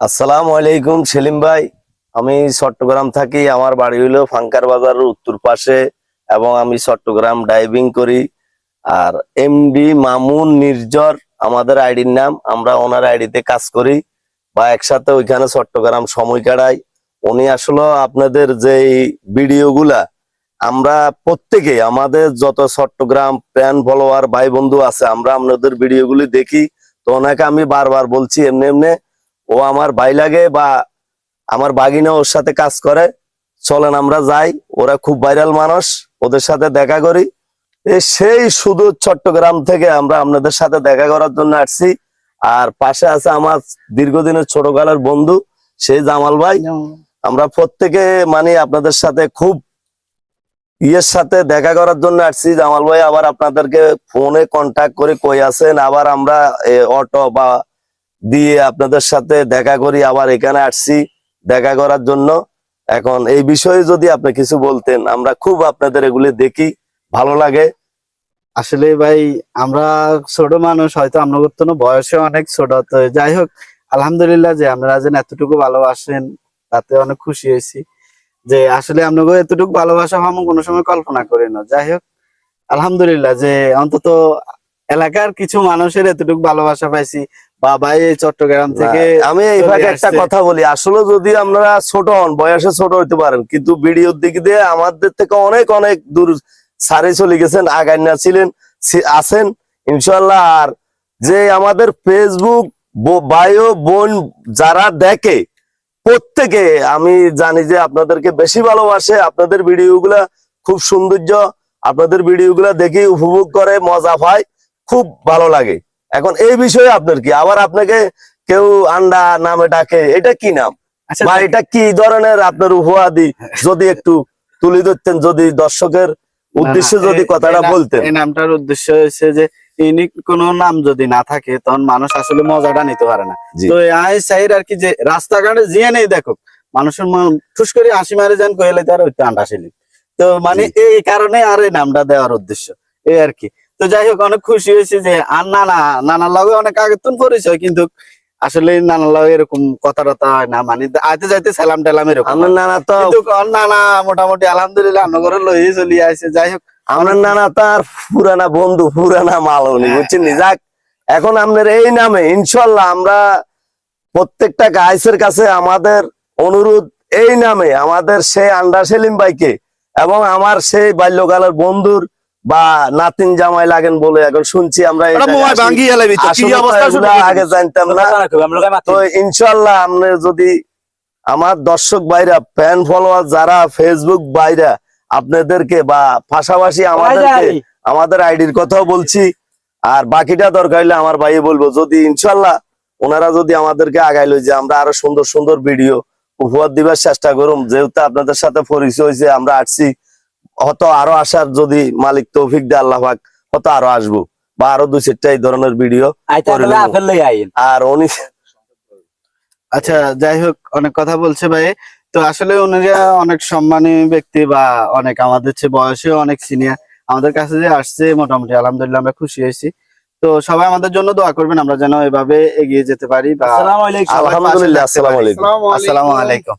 আসসালামু আলাইকুম, সেলিম ভাই। আমি চট্টগ্রাম থাকি, আমার বাড়ি হইল ফাঙ্কার বাজারের উত্তর পাশে এবং আমি চট্টগ্রাম ডাইভিং করি। আর এমডি মামুন নির্জর, আমাদের আইডির নাম, আমরা ওনার আইডিতে কাজ করি বা একসাথে ওইখানে চট্টগ্রাম সময় কাটাই। উনি আসলে আপনাদের যে ভিডিওগুলা, আমরা প্রত্যেকে, আমাদের যত চট্টগ্রাম প্যান ফলোয়ার ভাই বন্ধু আছে, আমরা আপনাদের ভিডিওগুলি দেখি। তো ওনাকে আমি বারবার বলছি, এমনি এমনি ও আমার ভাই লাগে বা আমার বাগিনা ওর সাথে কাজ করে। চলেন আমরা যাই। ওরা খুব ভাইরাল মানুষ ওদের সাথে দেখা করি। এ সেই শুধু চট্টগ্রাম থেকে আমরা আপনাদের সাথে দেখা করার জন্য আসছি। আর পাশে আছে আমার দীর্ঘদিনের ছোটকালের বন্ধু সেই জামাল ভাই। আমরা প্রত্যেকে মানে আপনাদের সাথে খুব ইয়ের সাথে দেখা করার জন্য আসছি। জামাল ভাই আবার আপনাদেরকে ফোনে কন্টাক্ট করে কই আছেন? আবার আমরা অটো বা দিয়ে আপনাদের সাথে দেখা করি, আবার এখানে আসছি দেখা করার জন্য। এখন এই বিষয়ে যদি আপনি কিছু বলতেন, আমরা খুব আপনাদের এগুলি দেখি, ভালো লাগে। আসলে ভাই, আমরা ছোট মানুষ, হয়তো আমরা তো বয়সে অনেক ছোট, তো যাই হোক, আলহামদুলিল্লাহ যে আমরা যেন এতটুকু ভালোবাসেন, তাতে অনেক খুশি হয়েছি। যে আসলে আপনাকে এতটুকু ভালোবাসা আমি কোনো সময় কল্পনা করি না। যাই হোক, আলহামদুলিল্লাহ যে অন্তত এলাকার কিছু মানুষের এতটুকু ভালোবাসা পাইছি। বা ভাই চট্টগ্রাম থেকে আমি এই চলে ফাঁকে একটা। কথা বলি আসলে যদি আপনারা ছোট হন বয়সে ছোট হইতে পারেন কিন্তু ভিডিওর দিক দিয়ে আমাদের থেকে অনেক অনেক দূর সারে চলে গেছেন আগায় না ছিলেন আছেন ইনশাল্লাহ আর যে আমাদের ফেসবুক বায়ো বোন যারা দেখে প্রত্যেকে আমি জানি যে আপনাদেরকে বেশি ভালোবাসে আপনাদের ভিডিওগুলা খুব সৌন্দর্য আপনাদের ভিডিওগুলা দেখে উপভোগ করে মজা পায় খুব ভালো লাগে এখন এই বিষয়ে আপনার কি? আবার আপনাকে কেউ আন্ডা নামে ডাকে এটা কি নাম? আচ্ছা বা এটা কি ধরনের আপনার উপহাদি? যদি একটু তুলে ধরতেন যদি দর্শকের উদ্দেশ্যে যদি কথাটা বলতেন। এই নামটার উদ্দেশ্য হচ্ছে যে ইউনিক কোন নাম যদি না থাকে তখন মানুষ আসলে মজাটা নিতে পারে না। তো আই চাইর আর কি যে রাস্তাঘাটে জিয়ে নেই দেখো মানুষের মন ঠুস করে হাসি মারে যান কইলে তার ওই আন্ডা আসেনি তো মানে এই কারণে আর এই নামটা দেওয়ার উদ্দেশ্য। এই আর কি। তো যাই হোক অনেক খুশি হয়েছে যে আর নানা নানার লগে অনেক আগে তুন পরিচয় কিন্তু আসলে নানার লগে এরকম কথা টথা হয় না মানে আইতে যাইতে সালাম টালাম এরকম আমার নানা তো কিন্তু নানা মোটামুটি আলহামদুলিল্লাহ ঘরে লইয়ে চলে আসছে যাই হোক। আমার নানা তার পুরানা বন্ধু পুরানা মাল উনি বুঝছেন যাক এখন আপনার এই নামে ইনশাল্লাহ আমরা প্রত্যেকটা গাইসের কাছে আমাদের অনুরোধ এই নামে আমাদের সেই আন্ডা সেলিম ভাইকে এবং আমার সেই বাল্যকালের বন্ধুর বা নাতিন জামাই লাগেন বলে এখন শুনছি আমরা আগে জানতাম না। তো ইনশাল্লাহ আপনি যদি আমার দর্শক ভাইরা ফ্যান ফলোয়ার যারা ফেসবুক ভাইরা আপনাদেরকে বা পাশাপাশি আমাদেরকে আমাদের আইডির কথাও বলছি আর বাকিটা দরকার হলে আমার ভাই বলব যদি ইনশাল্লাহ ওনারা যদি আমাদেরকে আগাইলো যে আমরা আরও সুন্দর সুন্দর ভিডিও উপহার দিবার চেষ্টা করুম। যেহেতু আপনাদের সাথে পরিচয় হয়েছে আমরা আসছি হয়তো আরও আসার যদি মালিক তৌফিক দে আল্লাহ পাক হয়তো আরও আসব। বা আরও দুই চারটা এই ধরনের ভিডিও আর উনি আচ্ছা যাই হোক অনেক কথা বলছে ভাই। তো আসলে উনারা অনেক সম্মানী ব্যক্তি বা অনেক আমাদের চেয়ে বয়সে অনেক সিনিয়র আমাদের কাছে যে আসছে মোটামুটি আলহামদুলিল্লাহ আমরা খুশি হয়েছি। তো সবাই আমাদের জন্য দোয়া করবেন আমরা যেন এভাবে এগিয়ে যেতে পারি বা আলহামদুলিল্লাহ আসসালামু আলাইকুম। আসসালামু আলাইকুম।